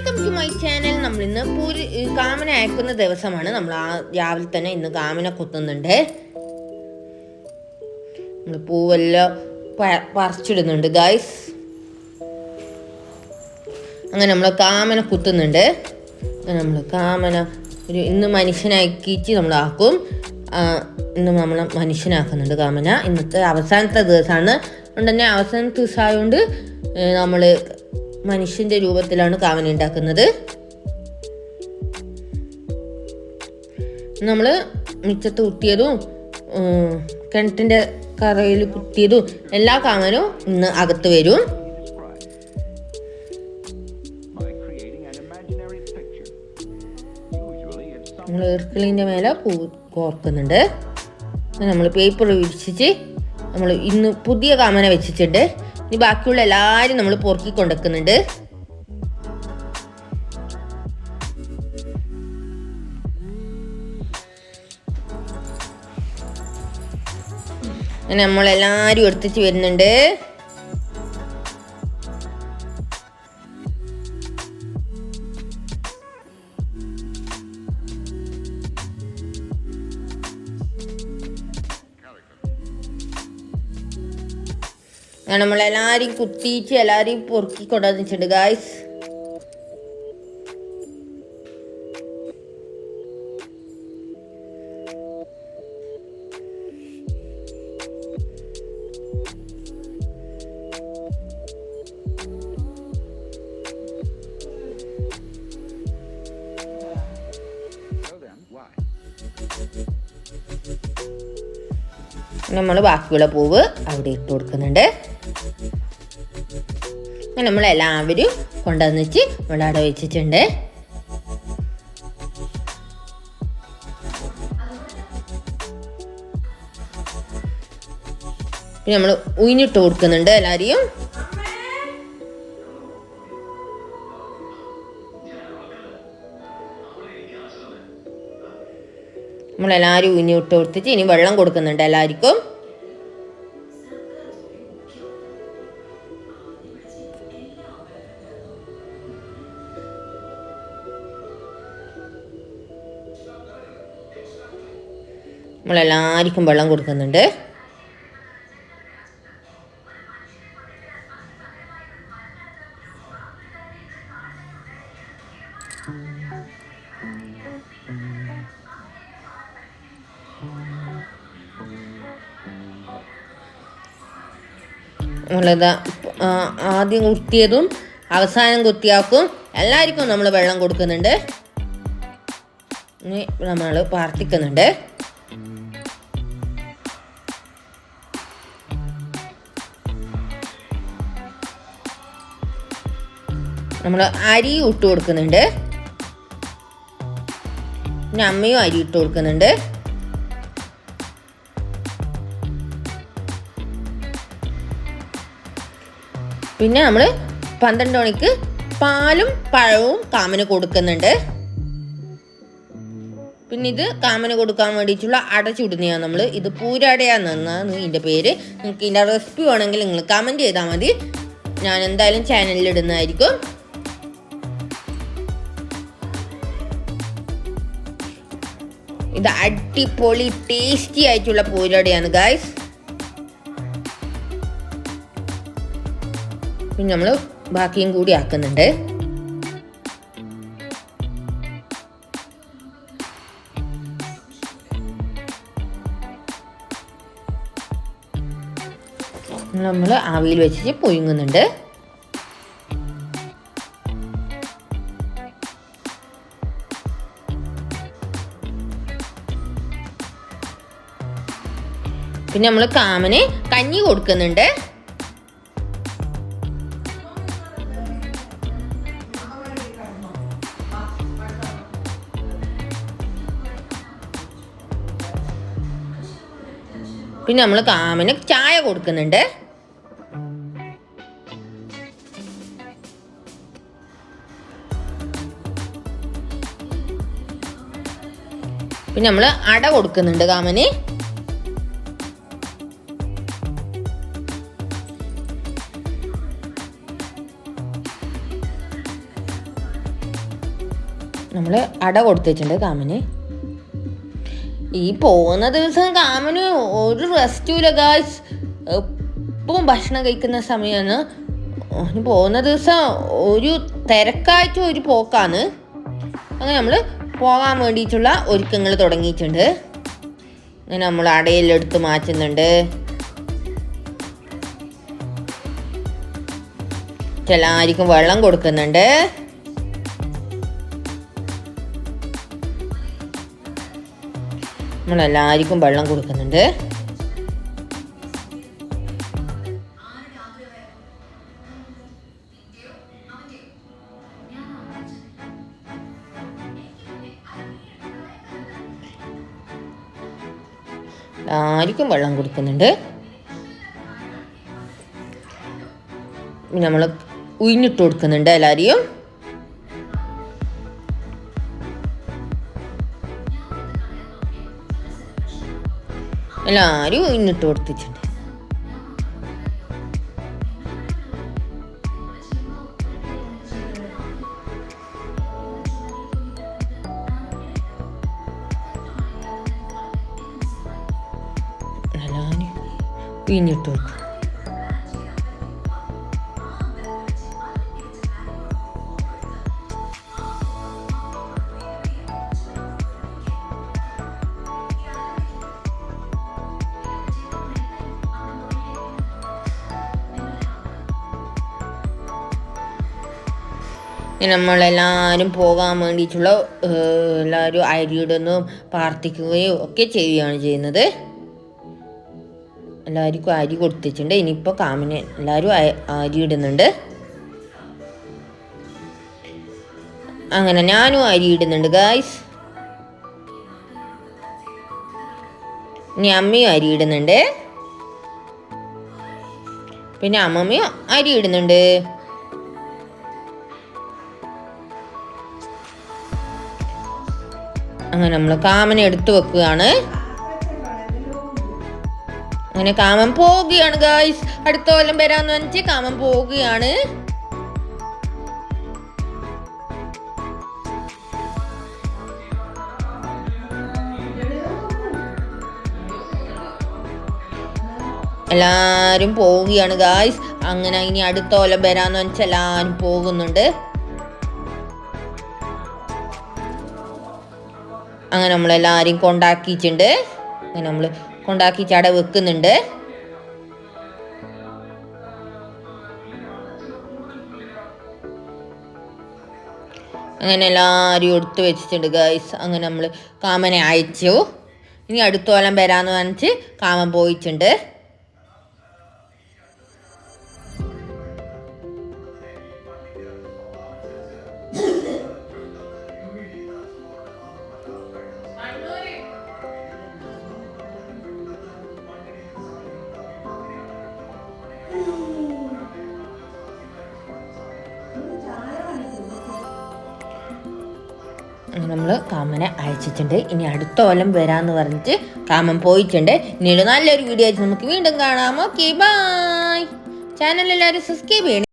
Welcome to my channel നമ്മൾ ഇന്ന് പൂരി കാമന അയക്കുന്ന ദിവസമാണ്. നമ്മൾ ആ രാവിലെ തന്നെ ഇന്ന് കാമന കുത്തുന്നുണ്ട്. നമ്മൾ പൂവെല്ലാം പറിച്ചിടുന്നുണ്ട് ഗായ്സ് അങ്ങനെ നമ്മൾ കാമന കുത്തുന്നുണ്ട്. നമ്മൾ കാമന ഒരു ഇന്ന് മനുഷ്യനാക്കിയിട്ട് നമ്മളാക്കും. ഇന്ന് നമ്മൾ മനുഷ്യനാക്കുന്നുണ്ട് കാമന. ഇന്നത്തെ അവസാനത്തെ ദിവസമാണ്. അതുകൊണ്ട് തന്നെ അവസാനത്തെ ദിവസമായതുകൊണ്ട് നമ്മൾ മനുഷ്യന്റെ രൂപത്തിലാണ് കാമന ഉണ്ടാക്കുന്നത് നമ്മൾ മിച്ചത്ത് കുത്തിയതും കിണറ്റിന്റെ കറയിൽ കുത്തിയതും എല്ലാ കാമനും ഇന്ന് അകത്ത് വരും. നമ്മൾ ഈർക്കിളിന്റെ മേലെ പൂ കോർക്കുന്നുണ്ട്. നമ്മൾ പേപ്പർ വിരിച്ചിട്ട് നമ്മൾ ഇന്ന് പുതിയ കാമന വെച്ചിട്ടുണ്ട്. ഇനി ബാക്കിയുള്ള എല്ലാവരും നമ്മൾ പൊറുക്കി കൊണ്ടുവെക്കുന്നുണ്ട്. അങ്ങനെ നമ്മളെല്ലാവരും എടുത്തിട്ട് വരുന്നുണ്ട്. എല്ലാരും കുത്തിയിട്ട് എല്ലാവരെയും പൊറുക്കി കൊണ്ടുവന്നിട്ടുണ്ട് ഗായ്സ് നമ്മൾ ബാക്കിയുള്ള പൂവ് അവിടെ ഇട്ട് കൊടുക്കുന്നുണ്ട്. അങ്ങനെ നമ്മളെല്ലാവരും കൊണ്ടുവന്നിട്ട് ഇവിടെ അവിടെ വെച്ചിട്ടുണ്ട്. നമ്മൾ ഉയിഞ്ഞിട്ട് കൊടുക്കുന്നുണ്ട് എല്ലാവരെയും. നമ്മളെല്ലാവരും ഇട്ട് കൊടുത്തിട്ട് ഇനി വെള്ളം കൊടുക്കുന്നുണ്ട് എല്ലാവർക്കും. നമ്മളെല്ലാവർക്കും വെള്ളം കൊടുക്കുന്നുണ്ട്. ആ, ആദ്യം കുത്തിയതും അവസാനം കുത്തിയാക്കും. എല്ലാവർക്കും നമ്മൾ വെള്ളം കൊടുക്കുന്നുണ്ട്. ഇനി നമ്മൾ പ്രാർത്ഥിക്കുന്നുണ്ട് നമ്മൾ അരി ഇട്ട് കൊടുക്കുന്നുണ്ട്. പിന്നെ അമ്മയും അരി ഇട്ട് കൊടുക്കുന്നുണ്ട്. പിന്നെ നമ്മൾ പന്ത്രണ്ട് മണിക്ക് പാലും പഴവും കാമന് കൊടുക്കുന്നുണ്ട്. പിന്നെ ഇത് കാമന് കൊടുക്കാൻ വേണ്ടിയിട്ടുള്ള അടച്ചുടുന്നതാണ് നമ്മൾ ഇത് പൂരടയാന്നാണ് ഇതിന്റെ പേര്. നിങ്ങൾക്ക് ഇതിന്റെ റെസിപ്പി വേണമെങ്കിൽ നിങ്ങൾ കമന്റ് ചെയ്താൽ മതി. ഞാൻ എന്തായാലും ചാനലിൽ ഇടുന്നതായിരിക്കും. ഇത് അടിപൊളി ടേസ്റ്റി ആയിട്ടുള്ള പൂരടയാണ് ഗായ്സ് പിന്നെ നമ്മൾ ബാക്കിയും കൂടി ആക്കുന്നുണ്ട്. നമ്മൾ ആവിയിൽ വെച്ചിട്ട് പുഴുങ്ങുന്നുണ്ട്. പിന്നെ നമ്മൾ കാമന് കഞ്ഞി കൊടുക്കുന്നുണ്ട്. പിന്നെ നമ്മൾ കാമന് ചായ കൊടുക്കുന്നുണ്ട്. പിന്നെ നമ്മൾ അട കൊടുക്കുന്നുണ്ട് കാമന്. നമ്മൾ അട കൊടുത്തിട്ടുണ്ട് കാമന്. ഈ പോകുന്ന ദിവസം കാമന് ഒരു റെസ്റ്റും ഇല്ല ഗായ്സ് എപ്പോഴും ഭക്ഷണം കഴിക്കുന്ന സമയമാണ് പോകുന്ന ദിവസം ഒരു തിരക്കായിട്ട് ഒരു പോക്കാണ്. അങ്ങനെ നമ്മൾ പോകാൻ വേണ്ടിയിട്ടുള്ള ഒരുക്കങ്ങൾ തുടങ്ങിയിട്ടുണ്ട്. അങ്ങനെ നമ്മൾ അടയെല്ലാം എടുത്ത് മാറ്റുന്നുണ്ട്. എല്ലാവർക്കും വെള്ളം കൊടുക്കുന്നുണ്ട്. നമ്മളെല്ലാവർക്കും വെള്ളം കൊടുക്കുന്നുണ്ട്. എല്ലാവർക്കും വെള്ളം കൊടുക്കുന്നുണ്ട്. നമ്മൾ ഉയിഞ്ഞിട്ട് കൊടുക്കുന്നുണ്ട് എല്ലാവരെയും എല്ലാവരും ഇന്നിട്ട് കൊടുത്തിട്ടുണ്ട്. പിന്നിട്ട് കൊടുക്കും. നമ്മളെല്ലാവരും പോകാൻ വേണ്ടിയിട്ടുള്ള എല്ലാവരും അരിയിടുന്നതും പ്രാർത്ഥിക്കുകയും ഒക്കെ ചെയ്യുകയാണ് ചെയ്യുന്നത്. എല്ലാവർക്കും അരി കൊടുത്തിട്ടുണ്ട്. ഇനിയിപ്പോൾ കാമിന് എല്ലാവരും അരിയിടുന്നുണ്ട് അങ്ങനെ ഞാനും അരി ഇടുന്നുണ്ട് ഗായ്സ് ഇനി അമ്മയും അരി ഇടുന്നുണ്ട്. പിന്നെ അമ്മമ്മയും അരി ഇടുന്നുണ്ട്. അങ്ങനെ നമ്മൾ കാമനെ എടുത്തു വെക്കുകയാണ്. അങ്ങനെ കാമൻ പോവുകയാണ് ഗായ്സ് അടുത്ത കൊല്ലം വരാന്ന് വെച്ച് കാമൻ പോവുകയാണ്. എല്ലാരും പോവുകയാണ് ഗായ്സ് അങ്ങനെ ഇനി അടുത്ത കൊല്ലം വരാന്ന് വെച്ചാൽ എല്ലാരും പോകുന്നുണ്ട്. അങ്ങനെ നമ്മളെല്ലാവരെയും കൊണ്ടാക്കിയിട്ടുണ്ട്. അങ്ങനെ നമ്മൾ കൊണ്ടാക്കി ചട വെക്കുന്നുണ്ട്. അങ്ങനെ എല്ലാവരും എടുത്ത് വെച്ചിട്ടുണ്ട് ഗൈസ് അങ്ങനെ നമ്മൾ കാമനെ അയച്ചു. ഇനി അടുത്തോലം വരാമെന്ന് പറഞ്ഞിട്ട് കാമൻ പോയിട്ടുണ്ട്. നമ്മൾ കാമനെ അയച്ചിട്ടുണ്ട്. ഇനി അടുത്ത കൊല്ലം വരാന്ന് പറഞ്ഞിട്ട് കാമൻ പോയിട്ടുണ്ട്. ഇനി നല്ലൊരു വീഡിയോ ആയിട്ട് നമുക്ക് വീണ്ടും കാണാം. ഓക്കെ ബൈ ചാനൽ എല്ലാവരും സബ്സ്ക്രൈബ് ചെയ്യണം.